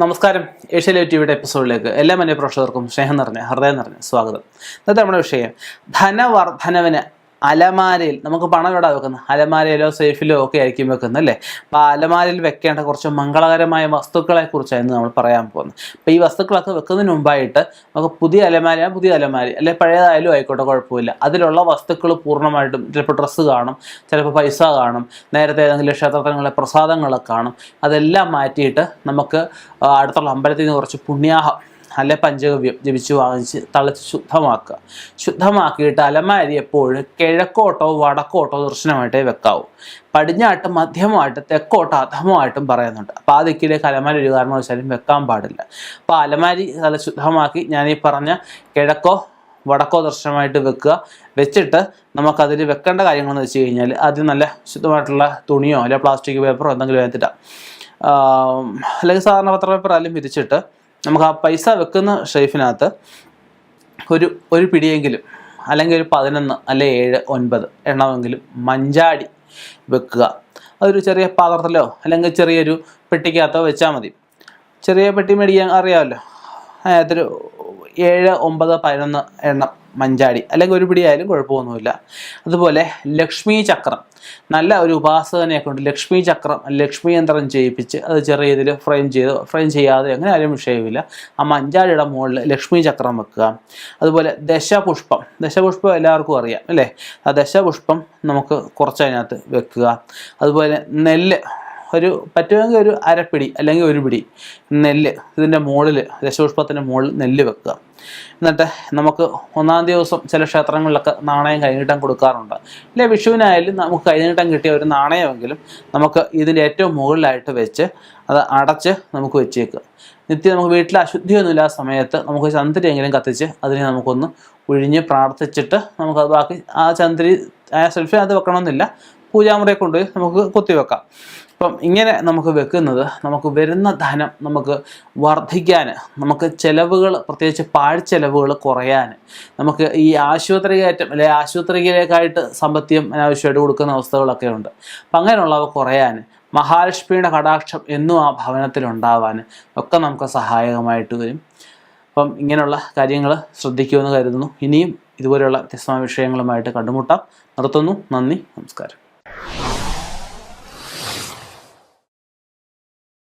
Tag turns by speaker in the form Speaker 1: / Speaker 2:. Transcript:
Speaker 1: നമസ്കാരം. ഏഷ്യ ടിവിയുടെ എപ്പിസോഡിലേക്ക് എല്ലാ മന്യ പ്രേക്ഷകർക്കും സ്നേഹം നിറഞ്ഞ ഹൃദയം നിറഞ്ഞ സ്വാഗതം. ഇന്നത്തെ നമ്മുടെ വിഷയം ധനവർദ്ധനവിന് അലമാരയിൽ നമുക്ക് പണം ഇവിടെ വെക്കുന്നത്? അലമാരയിലോ സേഫിലോ ഒക്കെ ആയിരിക്കും വെക്കുന്നത് അല്ലേ? അപ്പോൾ ആ അലമാരയിൽ വെക്കേണ്ട കുറച്ച് മംഗളകരമായ വസ്തുക്കളെ കുറിച്ചായിരുന്നു നമ്മൾ പറയാൻ പോകുന്നത്. അപ്പോൾ ഈ വസ്തുക്കളൊക്കെ വെക്കുന്നതിന് മുമ്പായിട്ട് നമുക്ക് പുതിയ അലമാര പുതിയ അലമാര അല്ലെ പഴയതായാലും ആയിക്കോട്ടെ കുഴപ്പമില്ല. അതിലുള്ള വസ്തുക്കൾ പൂർണമായിട്ടും ചിലപ്പോൾ ഡ്രസ്സ് കാണും ചിലപ്പോൾ പൈസ കാണും നേരത്തെ ഏതെങ്കിലും ക്ഷേത്രങ്ങളെ പ്രസാദങ്ങളൊക്കെ കാണും. അതെല്ലാം മാറ്റിയിട്ട് നമുക്ക് അടുത്തുള്ള അമ്പലത്തിൽ നിന്ന് കുറച്ച് പുണ്യാഹം അല്ലെ പഞ്ചഗവ്യം ജപിച്ച് വാങ്ങിച്ച് തളിച്ച് ശുദ്ധമാക്കുക. ശുദ്ധമാക്കിയിട്ട് അലമാരി എപ്പോഴും കിഴക്കോട്ടോ വടക്കോട്ടോ ദർശനമായിട്ടേ വെക്കാവൂ. പടിഞ്ഞാട്ട് മധ്യമായിട്ട് തെക്കോട്ടോ അധമമായിട്ടും പറയുന്നുണ്ട്. അപ്പോൾ ആ ദിക്കിലേക്ക് അലമാരി ഒരു കാരണവശാലും വെക്കാൻ പാടില്ല. അപ്പോൾ അലമാരി തല ശുദ്ധമാക്കി ഞാൻ ഈ പറഞ്ഞ കിഴക്കോ വടക്കോ ദർശനമായിട്ട് വെക്കുക. വെച്ചിട്ട് നമുക്കതിൽ വെക്കേണ്ട കാര്യങ്ങളെന്ന് വെച്ച് കഴിഞ്ഞാൽ ആദ്യം നല്ല ശുദ്ധമായിട്ടുള്ള തുണിയോ അല്ലെങ്കിൽ പ്ലാസ്റ്റിക് പേപ്പറോ എന്തെങ്കിലും എടുത്തിട്ടാണ് അല്ലെങ്കിൽ സാധാരണ പത്രപേപ്പർ ആയാലും വിരിച്ചിട്ട് നമുക്ക് ആ പൈസ വെക്കുന്ന ഷെയ്ഫിനകത്ത് ഒരു ഒരു പിടിയെങ്കിലും അല്ലെങ്കിൽ ഒരു പതിനൊന്ന് അല്ലെ ഏഴ് ഒൻപത് എണ്ണമെങ്കിലും മഞ്ചാടി വെക്കുക. അതൊരു ചെറിയ പാത്രത്തിലോ അല്ലെങ്കിൽ ചെറിയൊരു പെട്ടിക്കകത്തോ വെച്ചാൽ മതി. ചെറിയ പെട്ടി മേടിക്കാൻ അറിയാമല്ലോ. അതിനകത്തൊരു ഏഴ് ഒമ്പത് പതിനൊന്ന് എണ്ണം മഞ്ചാടി. അല്ലെങ്കിൽ ഒരു പിടിയായാലും കുഴപ്പമൊന്നുമില്ല. അതുപോലെ ലക്ഷ്മി ചക്രം. നല്ല ഒരു ഉപാസകനെ കൊണ്ട് ലക്ഷ്മി ചക്രം ലക്ഷ്മി യന്ത്രം ചെയ്യിപ്പിച്ച് അത് ചെറിയ ഇതിൽ ഫ്രെയിം ചെയ്ത് ഫ്രെയിം ചെയ്യാതെ അങ്ങനെ ആരും വിഷയമില്ല. ആ മഞ്ചാടിയുടെ മുകളിൽ ലക്ഷ്മി ചക്രം വെക്കുക. അതുപോലെ ദശപുഷ്പം. ദശപുഷ്പം എല്ലാവർക്കും അറിയാം അല്ലേ? ആ ദശപുഷ്പം നമുക്ക് കുറച്ച് അതിനകത്ത് വെക്കുക. അതുപോലെ നെല്ല്. ഒരു പറ്റുമെങ്കിൽ ഒരു അരപ്പിടി അല്ലെങ്കിൽ ഒരു പിടി നെല്ല് ഇതിന്റെ മുകളിൽ ദശപുഷ്പത്തിന്റെ മുകളിൽ നെല്ല് വെക്കുക. എന്നിട്ട് നമുക്ക് ഒന്നാം ദിവസം ചില ക്ഷേത്രങ്ങളിലൊക്കെ നാണയം കൈനീട്ടം കൊടുക്കാറുണ്ട്. അല്ലെ വിഷുവിനായാലും നമുക്ക് കൈനീട്ടം കിട്ടിയ ഒരു നാണയമെങ്കിലും നമുക്ക് ഇതിന്റെ ഏറ്റവും മുകളിലായിട്ട് വെച്ച് അത് അടച്ച് നമുക്ക് വെച്ചേക്കുക. നിത്യം നമുക്ക് വീട്ടിൽ അശുദ്ധിയൊന്നുമില്ല ആ സമയത്ത് നമുക്ക് ചന്ദരിയെങ്കിലും കത്തിച്ച് അതിനെ നമുക്കൊന്ന് ഒഴിഞ്ഞ് പ്രാർത്ഥിച്ചിട്ട് നമുക്ക് ബാക്കി ആ ചന്ദ്രി ആ സെൽഫി അത് വെക്കണമെന്നില്ല. പൂജാമുറിയെ കൊണ്ടുപോയി നമുക്ക് കുത്തിവെക്കാം. അപ്പം ഇങ്ങനെ നമുക്ക് വെക്കുന്നത് നമുക്ക് വരുന്ന ധനം നമുക്ക് വർദ്ധിക്കാൻ നമുക്ക് ചിലവുകൾ പ്രത്യേകിച്ച് പാഴ്ചെലവുകൾ കുറയാൻ നമുക്ക് ഈ ആശുപത്രി കയറ്റം അല്ലെ ആശുപത്രിയിലേക്കായിട്ട് സമ്പത്യം അനാവശ്യമായിട്ട് കൊടുക്കുന്ന അവസ്ഥകളൊക്കെ ഉണ്ട്. അപ്പം അങ്ങനെയുള്ളവ കുറയാൻ മഹാലക്ഷ്മിയുടെ കടാക്ഷം എന്നും ആ ഭവനത്തിൽ ഉണ്ടാവാൻ ഒക്കെ നമുക്ക് സഹായകമായിട്ട് വരും. അപ്പം ഇങ്ങനെയുള്ള കാര്യങ്ങൾ ശ്രദ്ധിക്കുമെന്ന് കരുതുന്നു. ഇനിയും ഇതുപോലെയുള്ള വ്യത്യസ്തമായ വിഷയങ്ങളുമായിട്ട് കണ്ടുമുട്ടാം. നിർത്തുന്നു. നന്ദി. നമസ്കാരം.